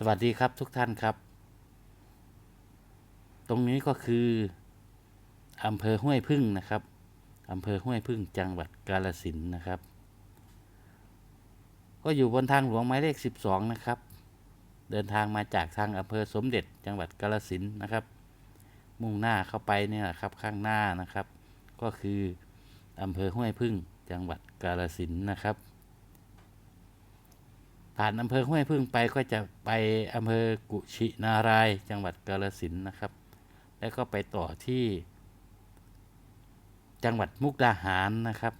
สวัสดีครับทุกท่านครับ ตรงนี้ก็คืออำเภอห้วยพึ่งนะครับอำเภอห้วยพึ่งจังหวัดกาฬสินนะครับ ก็อยู่บนทางหลวงหมายเลข 12 นะครับ เดินทางมาจากทางอำเภอสมเด็จจังหวัดกาฬสินนะครับ มุ่งหน้าเข้าไปเนี่ยครับข้างหน้านะครับ ก็คืออำเภอห้วยพึ่งจังหวัดกาฬสินนะครับ ผ่านอำเภอห้วยพึ่งไปก็จะไปอำเภอกุชินารายจังหวัดกาฬสินธุ์นะครับ แล้วก็ไปต่อที่ จังหวัดมุกดาหารนะครับ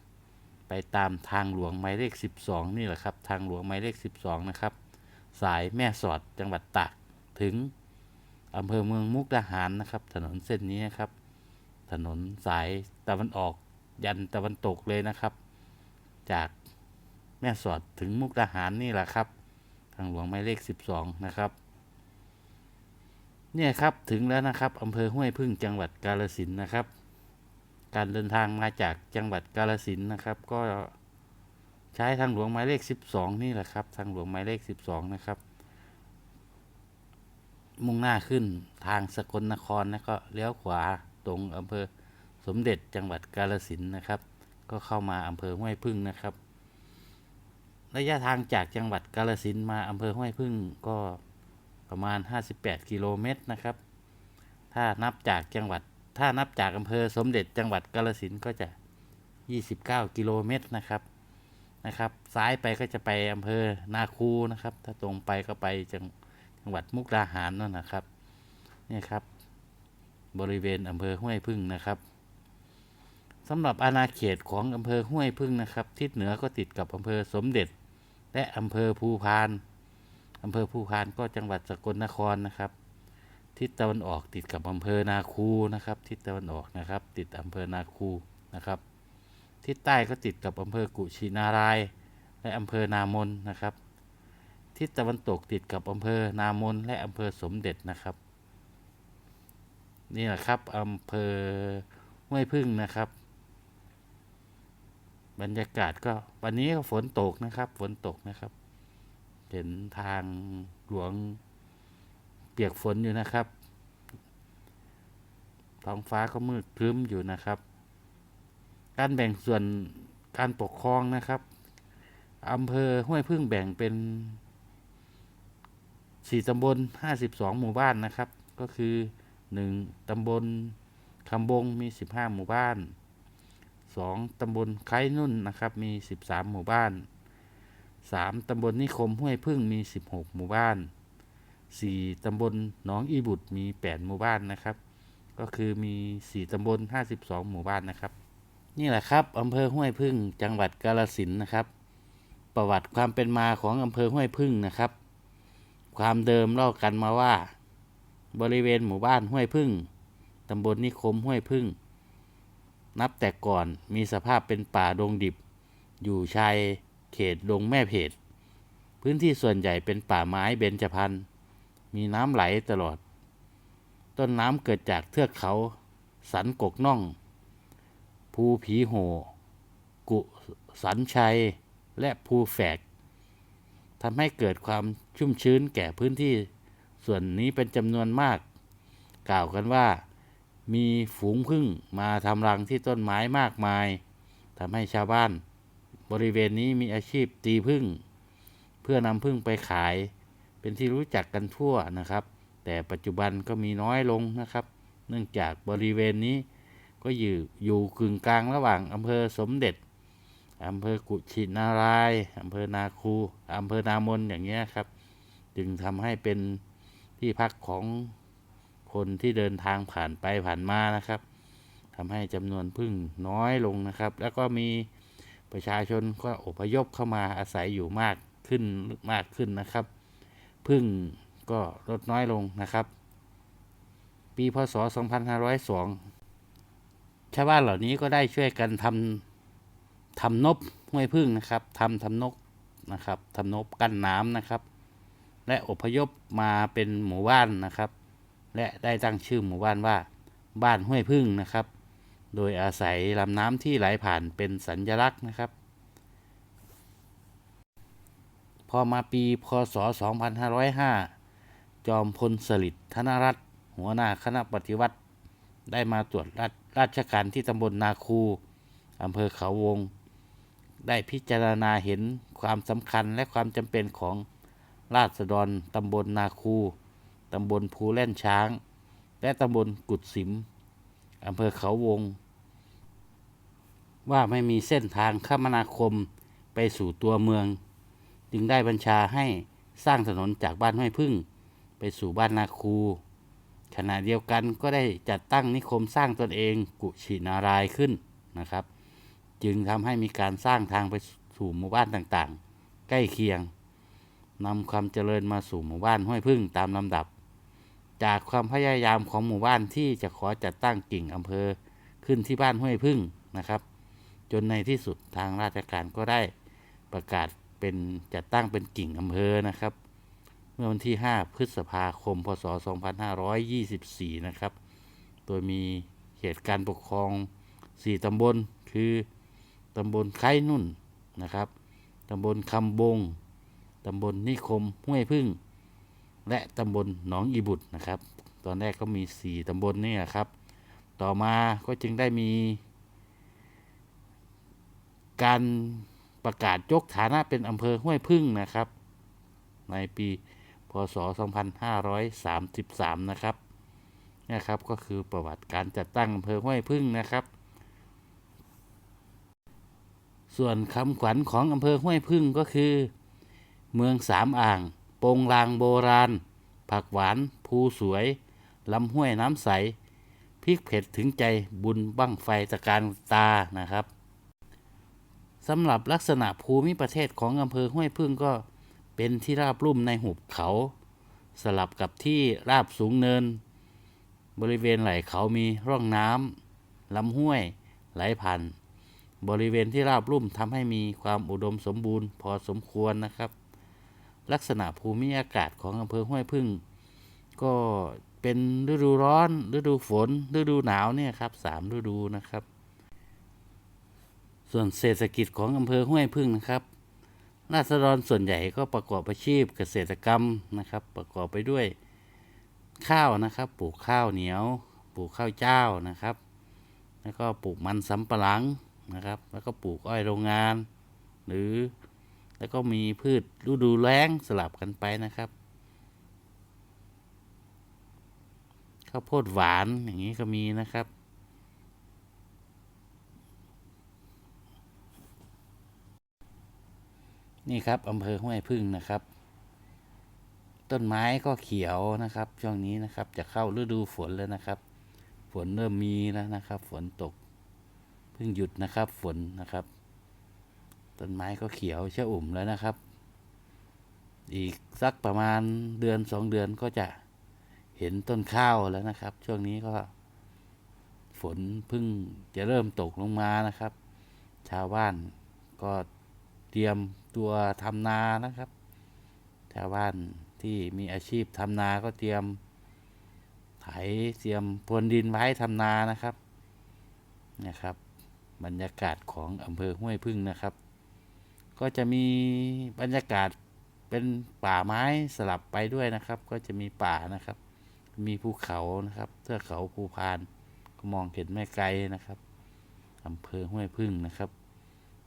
ไปตามทางหลวงหมายเลข 12 นี่แหละครับ ทางหลวงหมายเลข 12 นะครับ สายแม่สอดจังหวัดตากถึงอำเภอเมืองมุกดาหารนะครับ ถนนเส้นนี้นะครับ ถนนสายตะวันออกยันตะวันตกเลยนะครับ จาก แม่สอดถึงมุกดาหารนี่แหละครับ ทางหลวงหมายเลข 12 นะครับ เนี่ยครับถึงแล้วนะครับอำเภอห้วยพึ่งจังหวัดกาฬสินนะครับ การเดินทางมาจากจังหวัดกาฬสินนะครับ ก็ใช้ทางหลวงหมายเลข 12 นี่แหละครับ ทางหลวงหมายเลข 12 นะครับ มุ่งหน้าขึ้นทางสกลนครแล้วก็เลี้ยวขวาตรงอำเภอสมเด็จจังหวัดกาฬสินนะครับ ก็เข้ามาอำเภอห้วยพึ่งนะครับ ระยะทางจากจังหวัดกาฬสินมาอำเภอห้วยพึ่งก็ประมาณ 58 กิโลเมตรนะครับ ถ้านับจากจังหวัด ถ้านับจากอำเภอสมเด็จจังหวัดกาฬสินก็จะ 29 กิโลเมตรนะครับ นะครับ ซ้ายไปก็จะไปอำเภอนาคูนะครับ ถ้าตรงไปก็ไปจังจังหวัดมุกดาหารนั่นนะครับเนี่ยครับ บริเวณอำเภอห้วยพึ่งนะครับ สำหรับอาณาเขตของอำเภอห้วยพึ่งนะครับ ทิศเหนือก็ติดกับอำเภอสมเด็จ และอำเภอภูพานอำเภอภูพานก็จังหวัดสกลนครนะครับ ทิศตะวันออกติดกับอำเภอนาคูนะครับ ทิศตะวันออกนะครับ ติดอำเภอนาคูนะครับ ทิศใต้ก็ติดกับอำเภอกุชินาราย และอำเภอนามนนะครับ ทิศตะวันตกติดกับอำเภอนามนและอำเภอสมเด็จนะครับ นี่แหละครับอำเภอห้วยพึ่งนะครับ บรรยากาศก็วันนี้ก็ฝนตกนะครับ ฝนตกนะครับ เห็นทางหลวงเปียกฝนอยู่นะครับ ท้องฟ้าก็มืดครึ้มอยู่นะครับ การแบ่งส่วนการปกครองนะครับอำเภอห้วยพึ่งแบ่งเป็น4ตำบล52หมู่บ้านนะครับ ก็คือ1ตำบลคำบงมี15หมู่บ้าน 2 ตำบลไคร้นุ่นนะครับมี 13 หมู่บ้าน 3 ตำบลนิคมห้วยพึ่งมี 16 หมู่บ้าน 4 ตำบลหนองอีบุตรมี 8 หมู่บ้านนะครับ ก็คือมี 4 ตำบล 52 หมู่บ้านนะครับ นี่แหละครับอำเภอห้วยพึ่งจังหวัดกาฬสินนะครับ ประวัติความเป็นมาของอำเภอห้วยพึ่งนะครับ ความเดิมเล่ากันมาว่า บริเวณหมู่บ้านห้วยพึ่งตำบลนิคมห้วยพึ่ง นับแต่ก่อนมีสภาพเป็นป่าดงดิบ อยู่ชายเขตดงแม่เพดพื้นที่ส่วนใหญ่เป็นป่าไม้เบญจพรรณมีน้ำไหลตลอด ต้นน้ำเกิดจากเทือกเขา สันกกน่อง ภูผีโห กุสันชัย และภูแฝกทำให้เกิดความชุ่มชื้นแก่พื้นที่ ส่วนนี้เป็นจำนวนมาก กล่าวกันว่า มีฝูงผึ้งมาทำรังที่ต้นไม้มากมายทำให้ชาวบ้าน บริเวณนี้มีอาชีพตีผึ้งเพื่อนำผึ้งไปขาย เป็นที่รู้จักกันทั่วนะครับ แต่ปัจจุบันก็มีน้อยลงนะครับ เนื่องจากบริเวณนี้ก็อยู่อยู่กึ่งกลางระหว่างอำเภอสมเด็จอำเภอกุชินารายอำเภอนาคูอำเภอนามนอย่างเงี้ยครับ จึงทำให้เป็นที่พักของ คนที่เดินทางผ่านไปผ่านมานะครับทำให้จำนวนพึ่งน้อยลงนะครับ แล้วก็มีประชาชนก็อพยพเข้ามาอาศัยอยู่มากขึ้นมากขึ้นนะครับ พึ่งก็ลดน้อยลงนะครับ ปีพศ 2502 ชาวบ้านเหล่านี้ก็ได้ช่วยกันทำทำนบห้วยพึ่งนะครับทำทำนกนะครับทำนบกั้นน้ำนะครับ และอพยพมาเป็นหมู่บ้านนะครับ และได้ตั้งชื่อหมู่บ้านว่า บ้านห้วยพึ่งนะครับ โดยอาศัยลำน้ำที่ไหลผ่านเป็นสัญลักษณ์นะครับ พอมาปีพศ 2505 จอมพลสฤษดิ์ธนรัตน์หัวหน้าคณะปฏิวัติ ได้มาตรวจราชราชการที่ตำบลนาคูอำเภอเขาวง ได้พิจารณาเห็นความสำคัญและความจำเป็นของราษฎรตำบลนาคู ตำบลภูแล่นช้าง และตำบลกุดสิมอำเภอเขาวง ว่าไม่มีเส้นทางคมนาคมไปสู่ตัวเมือง จึงได้บัญชาให้สร้างถนนจากบ้านห้วยพึ่ง ไปสู่บ้านนาคูขณะเดียวกันก็ได้จัดตั้งนิคมสร้างตนเองกุชินารายขึ้นนะครับ จึงทำให้มีการสร้างทางไปสู่หมู่บ้านต่างๆ ใกล้เคียงนำความเจริญมาสู่หมู่บ้านห้วยพึ่งตามลำดับ จากความพยายามของหมู่บ้านที่จะขอจัดตั้งกิ่งอำเภอขึ้นที่บ้านห้วยพึ่งนะครับ จนในที่สุดทางราชการก็ได้ประกาศเป็นจัดตั้งเป็นกิ่งอำเภอนะครับ เมื่อวันที่ 5 พฤษภาคม พศ 2524 นะครับ โดยมีเขตการปกครอง 4 ตำบล คือตำบลไข่นุ่นนะครับ ตำบลคำบง ตำบลนิคมห้วยพึ่ง และตำบลหนองอีบุตรนะครับ ตอนแรกก็มี 4ตำบลนี่ครับ ต่อมาก็จึงได้มี การประกาศยกฐานะเป็นอำเภอห้วยพึ่งนะครับ ในปีพศ 2533 นะครับนี่ยครับก็คือประวัติการจัดตั้งอำเภอห้วยพึ่งนะครับ ส่วนคำขวัญของอำเภอห้วยพึ่งก็คือ เมืองสามอ่าง โปงลางโบราณ ผักหวาน ภูสวย ลำห้วยน้ำใส พริกเผ็ดถึงใจบุญบั้งไฟตะการตานะครับสำหรับลักษณะภูมิประเทศของอำเภอห้วยพึ่งก็เป็นที่ราบลุ่มในหุบเขา สลับกับที่ราบสูงเนิน บริเวณไหล่เขามีร่องน้ำลำห้วยไหลผ่านบริเวณที่ราบลุ่มทำให้มีความอุดมสมบูรณ์พอสมควรนะครับ ลักษณะภูมิอากาศของอำเภอห้วยพึ่ง ก็เป็นฤดูร้อน ฤดูฝน ฤดูหนาวเนี่ยครับสามฤดูนะครับ ส่วนเศรษฐกิจของอำเภอห้วยพึ่งนะครับราษฎรส่วนใหญ่ก็ประกอบอาชีพเกษตรกรรมนะครับ ประกอบไปด้วยข้าวนะครับ ปลูกข้าวเหนียว ปลูกข้าวเจ้านะครับ แล้วก็ปลูกมันสำปะหลังนะครับ แล้วก็ปลูกอ้อยโรงงาน หรือ แล้วก็มีพืชฤดูแล้งสลับกันไปนะครับข้าวโพดหวานอย่างนี้ก็มีนะครับ นี่ครับอำเภอห้วยพึ่งนะครับ ต้นไม้ก็เขียวนะครับ ช่วงนี้นะครับ จะเข้าฤดูฝนแล้วนะครับ ฝนเริ่มมีแล้วนะครับ ฝนตกเพิ่งหยุดนะครับ ฝนนะครับ ต้นไม้ก็เขียวชะอุ่มแล้วนะครับ อีกสักประมาณเดือนสองเดือนก็จะเห็นต้นข้าวแล้วนะครับ ช่วงนี้ก็ ฝนพิ่งจะเริ่มตกลงมานะครับ ชาวบ้านก็เตรียมตัวทำนานะครับ ชาวบ้านที่มีอาชีพทำนาก็เตรียมไถเตรียมพรวนดินไว้ทำนานะครับนะครับ บรรยากาศของอำเภอห้วยพึ่งนะครับ ก็จะมีบรรยากาศเป็นป่าไม้สลับไปด้วยนะครับ ก็จะมีป่านะครับ มีภูเขานะครับเทือกเขาภูพานก็มองเห็นไม่ไกลนะครับอำเภอห้วยพึ่งนะครับ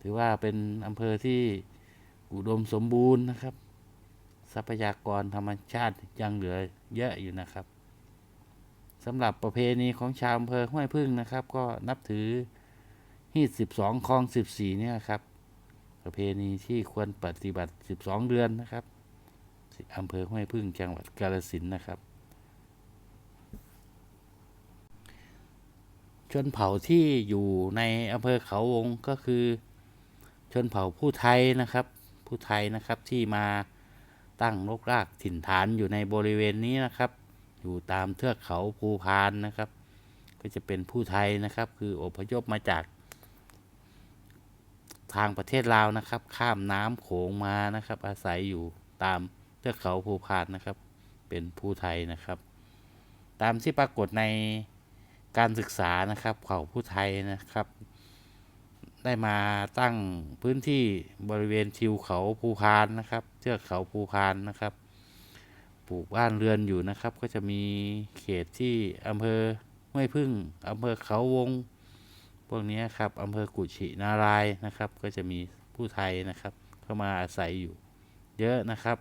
ถือว่าเป็นอำเภอที่อุดมสมบูรณ์นะครับ ทรัพยากรธรรมชาติยังเหลือเยอะอยู่นะครับสำหรับประเพณีของชาวอำเภอห้วยพึ่งนะครับ ก็นับถือฮีดสิบสองคลองสิบสี่เนี่ยครับ ประเพณีที่ควรปฏิบัติสิบสองเดือนนะครับอำเภอห้วยพึ่งจังหวัดกาฬสินนะครับ ชนเผ่าที่อยู่ในอำเภอเขาวงก็คือ ชนเผ่าผู้ไทยนะครับ ผู้ไทยนะครับที่มาตั้งรกรากถิ่นฐานอยู่ในบริเวณนี้นะครับ อยู่ตามเทือกเขาภูพานนะครับ ก็จะเป็นผู้ไทยนะครับ คืออพยพมาจาก ทางประเทศลาวนะครับ ข้ามน้ำโขงมานะครับ อาศัยอยู่ตามเทือกเขาภูพานนะครับ เป็นผู้ไทยนะครับ ตามที่ปรากฏในการศึกษานะครับเผ่าผู้ไทยนะครับ ได้มาตั้งพื้นที่บริเวณทิวเขาภูพานนะครับเทือกเขาภูพานนะครับปปลูกบ้านเรือนอยู่นะครับ ก็จะมีเขตที่อำเภอห้วยพึ่งอำเภอเขาวง พวกนี้ครับอำเภอกุชินารายนะครับ ก็จะมีผู้ไทยนะครับ เข้ามาอาศัยอยู่ เยอะนะครับ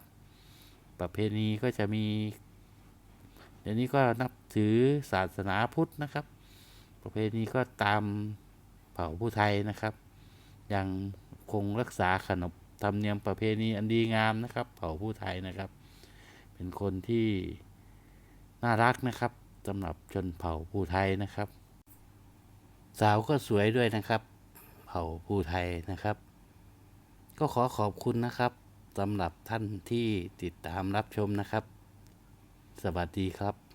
ประเพณีก็จะมี เดี๋ยวนี้ก็นับถือศาสนาพุทธนะครับ ประเพณีก็ตามเผ่าผู้ไทยนะครับ ยังคงรักษาขนบธรรมเนียมประเพณีอันดีงามนะครับ เผ่าผู้ไทยนะครับ เป็นคนที่น่ารักนะครับสำหรับชนเผ่าผู้ไทยนะครับ สาวก็สวยด้วยนะครับเผ่าผู้ไทยนะครับ ก็ขอขอบคุณนะครับสำหรับท่านที่ติดตามรับชมนะครับ สวัสดีครับ